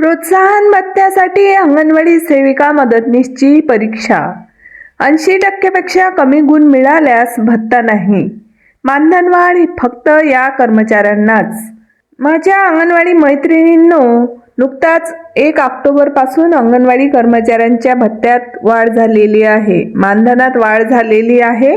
प्रोत्साहन भत्त्यासाठी अंगणवाडी सेविका मदतनीसची परीक्षा. ऐंशी टक्केपेक्षा कमी गुण मिळाल्यास भत्ता नाही. मानधनवाढ ही फक्त या कर्मचाऱ्यांनाच. माझ्या अंगणवाडी मैत्रिणींनो नुकताच एक ऑक्टोबरपासून अंगणवाडी कर्मचाऱ्यांच्या भत्त्यात वाढ झालेली आहे. मानधनात वाढ झालेली आहे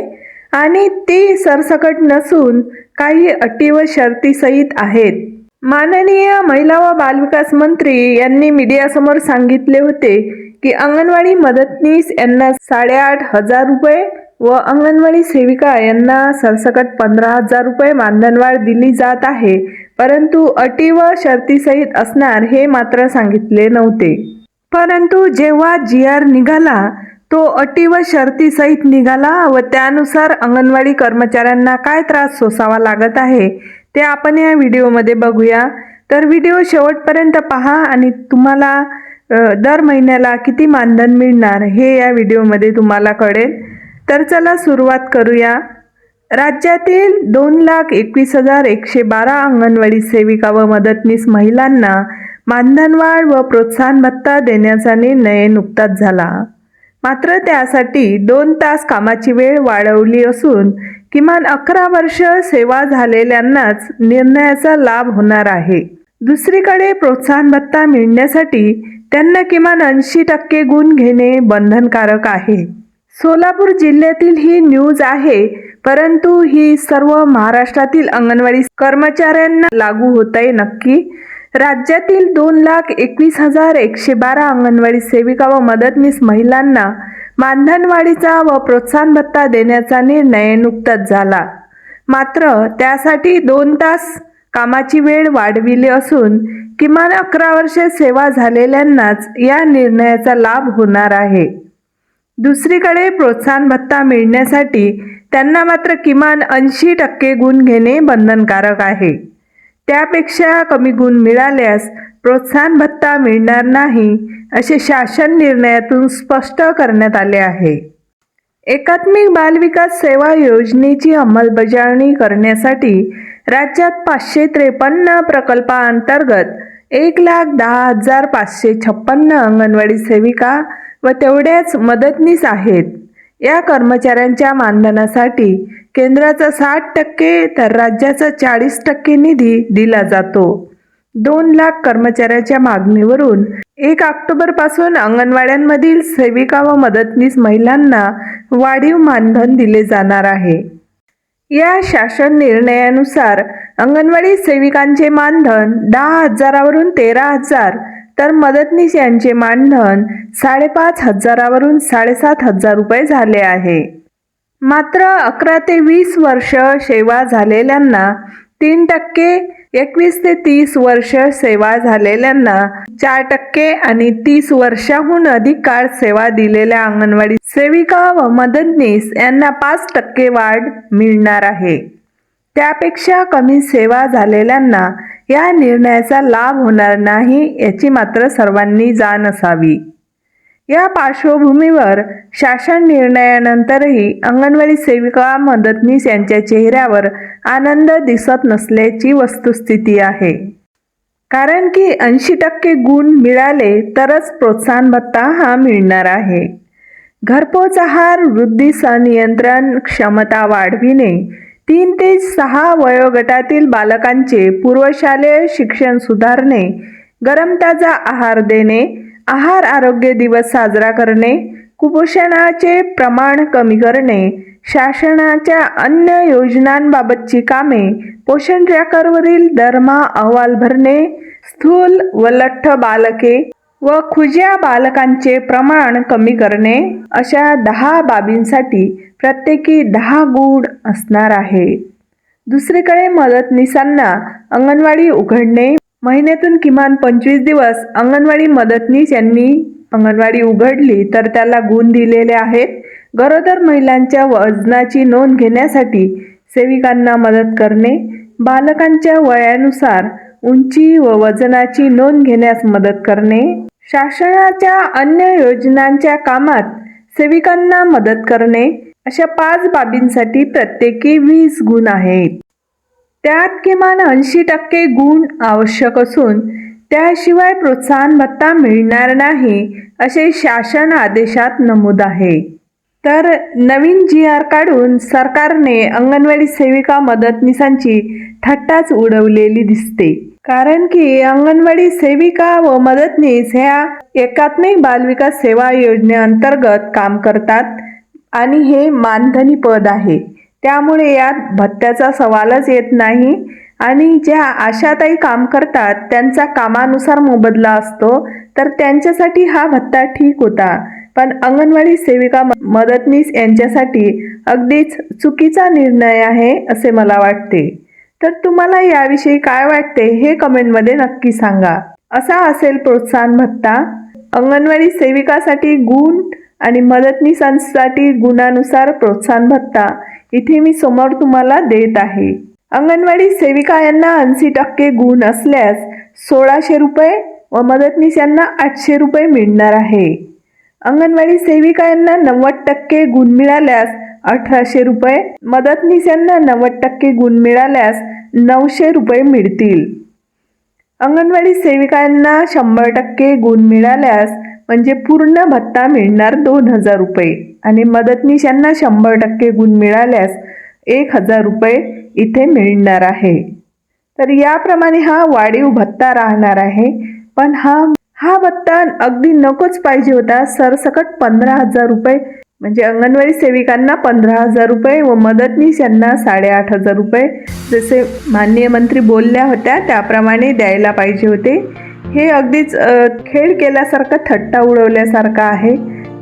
आणि ती सरसकट नसून काही अटी व शर्तीसहित आहेत. माननीय महिला व बालविकास मंत्री यांनी मीडियासमोर सांगितले होते की अंगणवाडी मदतनीस यांना साडेआठ हजार रुपये व अंगणवाडी सेविका यांना सरसकट पंधरा हजार रुपये मानधनवाढ दिली जात आहे. परंतु अटी व शर्तीसहित असणार हे मात्र सांगितले नव्हते. परंतु जेव्हा जी आर निघाला तो अटी व शर्तीसहित निघाला व त्यानुसार अंगणवाडी कर्मचाऱ्यांना काय त्रास सोसावा लागत आहे? ते आपण या व्हिडिओमध्ये बघूया. तर व्हिडिओ शेवटपर्यंत पहा आणि तुम्हाला दर महिन्याला किती मानधन मिळणार हे या व्हिडिओमध्ये तुम्हाला कळेल. तर चला सुरुवात करूया. राज्यातील दोन लाख एकवीस हजार एकशे बारा अंगणवाडी सेविका व मदतनीस महिलांना मानधनवाढ व प्रोत्साहन भत्ता देण्याचा निर्णय नुकताच झाला. मात्र त्यासाठी दोन तास कामाची वेळ वाढवली असून किमान अकरा वर्ष सेवा झालेल्यांनाच निर्णयाचा लाभ होणार आहे. दुसरीकडे प्रोत्साहन भत्ता मिळण्यासाठी त्यांना किमान ऐंशी टक्के गुण घेणे बंधनकारक आहे. सोलापूर जिल्ह्यातील ही न्यूज आहे परंतु ही सर्व महाराष्ट्रातील अंगणवाडी कर्मचाऱ्यांना लागू होत आहे नक्की. राज्यातील दोन लाख एकवीस हजार एकशे बारा अंगणवाडी सेविका व मदतनीस महिलांना मानधनवाढीचा व प्रोत्साहन भत्ता देण्याचा निर्णय नुकताच झाला. मात्र त्यासाठी दोन तास कामाची वेळ वाढविली असून किमान अकरा वर्षे सेवा झालेल्यांनाच या निर्णयाचा लाभ होणार आहे. दुसरीकडे प्रोत्साहन भत्ता मिळण्यासाठी त्यांना मात्र किमान ऐंशी टक्के गुण घेणे बंधनकारक आहे. त्यापेक्षा कमी गुण मिळाल्यास प्रोत्साहन भत्ता मिळणार नाही असे शासन निर्णयातून स्पष्ट करण्यात आले आहे. एकात्मिक बालविकास सेवा योजनेची अंमलबजावणी करण्यासाठी राज्यात पाचशे त्रेपन्न प्रकल्पाअंतर्गत एक लाख दहा हजार पाचशे छप्पन्न अंगणवाडी सेविका व तेवढ्याच मदतनीस आहेत. या कर्मचाऱ्यांच्या मानधनासाठी केंद्राचा साठ टक्के तर राज्याचा चाळीस टक्के निधी दिला जातो. दोन लाख कर्मचाऱ्याच्या मागणीवरून एक ऑक्टोबरपासून अंगणवाड्यांमधील सेविका व मदतनीस महिलांना वाढीव मानधन दिले जाणार आहे. या शासन निर्णयानुसार अंगणवाडी सेविकांचे मानधन दहा हजारावरून तेरा हजार तर मदतनीस यांचे मानधन साडेपाच हजारावरून साडेसात हजार रुपये झाले आहे. मात्र अकरा ते वीस वर्ष सेवा झालेल्यांना तीन टक्के एकवीस ते तीस वर्ष सेवा झालेल्यांना चार टक्के आणि तीस वर्षाहून अधिक काळ सेवा दिलेल्या अंगणवाडी सेविका व मदतनीस यांना पाच टक्के वाढ मिळणार आहे. त्यापेक्षा कमी सेवा झालेल्यांना या निर्णयाचा लाभ होणार नाही याची मात्र सर्वांनी जाण असावी. या पार्श्वभूमीवर शासन निर्णयानंतरही अंगणवाडी सेविका मदतनीस यांच्या चेहऱ्यावर आनंद दिसत नसल्याची वस्तुस्थिती आहे. कारण की ऐंशी टक्के गुण मिळाले तरच प्रोत्साहन भत्ता हा मिळणार आहे. घरपोच आहार वृद्धी संनियंत्रण क्षमता वाढविणे तीन ते सहा वयोगटातील बालकांचे पूर्वशालेय शिक्षण सुधारणे गरम ताजा आहार देणे आहार आरोग्य दिवस साजरा करणे कुपोषणाचे प्रमाण कमी करणे शासनाच्या अन्य योजनांबाबतची कामे पोषण ट्रॅकरवरील दरमा अहवाल भरणे स्थूल व लठ्ठ बालके व खुज्या बालकांचे प्रमाण कमी करणे अशा दहा बाबींसाठी प्रत्येकी दहा गुण असणार आहे. दुसरीकडे मदतनीसांना अंगणवाडी उघडणे महिन्यातून किमान पंचवीस दिवस अंगणवाडी मदतनीस यांनी अंगणवाडी उघडली तर त्याला गुण दिलेले आहेत. गरोदर महिलांच्या वजनाची नोंद घेण्यासाठी सेविकांना मदत करणे. बालकांच्या वयानुसार उंची व वजनाची नोंद घेण्यास मदत करणे. शासनाच्या अन्य योजनांच्या कामात सेविकांना मदत करणे. अशा पाच बाबींसाठी प्रत्येकी वीस गुण आहेत. त्यात किमान ऐंशी टक्के गुण आवश्यक असून त्याशिवाय प्रोत्साहन भत्ता मिळणार नाही असे शासन आदेशात नमूद आहे. तर नवीन जी आर काढून सरकारने अंगणवाडी सेविका मदतनीसांची थट्टाच उडवलेली दिसते. कारण की अंगणवाडी सेविका व मदतनीस ह्या एकात्मिक बालविकास सेवा योजनेअंतर्गत काम करतात आणि हे मानधनी पद आहे. त्यामुळे यात भत्त्याचा सवालच येत नाही. आणि ज्या आशाताई काम करतात त्यांचा कामानुसार मोबदला असतो तर त्यांच्यासाठी हा भत्ता ठीक होता. पण अंगणवाडी सेविका मदतनीस यांच्यासाठी अगदीच चुकीचा निर्णय आहे असे मला वाटते. तर तुम्हाला याविषयी काय वाटते हे कमेंटमध्ये नक्की सांगा. असा असेल प्रोत्साहन भत्ता. अंगणवाडी सेविकासाठी गुण आणि मदतनीसांसाठी गुणानुसार प्रोत्साहन भत्ता. इथे मी समोर तुम्हाला देत आहे. अंगणवाडी सेविका यांना ऐंशी टक्के गुण असल्यास सोळाशे रुपये व मदतनीस यांना आठशे रुपये मिळणार आहे. अंगणवाडी सेविका यांना नव्वद टक्के गुण मिळाल्यास अठराशे रुपये मदतनीस यांना नव्वद टक्के गुण मिळाल्यास नऊशे रुपये मिळतील. अंगणवाडी सेविकांना शंभर टक्के गुण मिळाल्यास म्हणजे पूर्ण भत्ता मिळणार दोन हजार रुपये. आणि मदतनीस यांना शंभर टक्के गुण मिळाल्यास एक हजार रुपये इथे मिळणार आहे. तर याप्रमाणे हा वाढीव भत्ता राहणार आहे. पण हा हा भत्ता अगदी नकोच पाहिजे होता. सरसकट पंधरा हजार रुपये म्हणजे अंगणवाडी सेविकांना पंधरा हजार रुपये व मदतनीस यांना साडेआठ हजार रुपये जसे माननीय मंत्री बोलल्या होत्या त्याप्रमाणे द्यायला पाहिजे होते. हे अगदीच खेळ केल्यासारखं थट्टा उडवल्यासारखं आहे.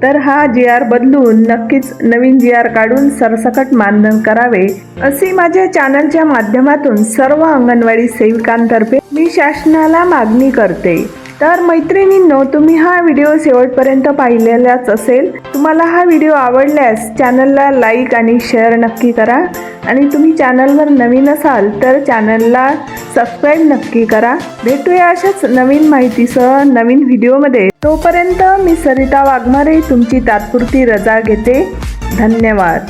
तर हा जी आर बदलून नक्कीच नवीन जी आर काढून सरसकट मानधन करावे असे माझ्या चॅनलच्या माध्यमातून सर्व अंगणवाडी सेविकांतर्फे मी शासनाला मागणी करते. तर मैत्रिणींनो तुम्ही हा व्हिडिओ शेवटपर्यंत पाहिलेलाच असेल. तुम्हाला हा व्हिडिओ आवडल्यास चॅनलला लाईक आणि शेअर नक्की करा. आणि तुम्ही चॅनलवर नवीन असाल तर चॅनलला सबस्क्राईब नक्की करा. भेटूया अशाच नवीन माहितीसह नवीन व्हिडिओमध्ये. तोपर्यंत मी सरिता वाघमारे तुमची तात्पुरती रजा घेते. धन्यवाद.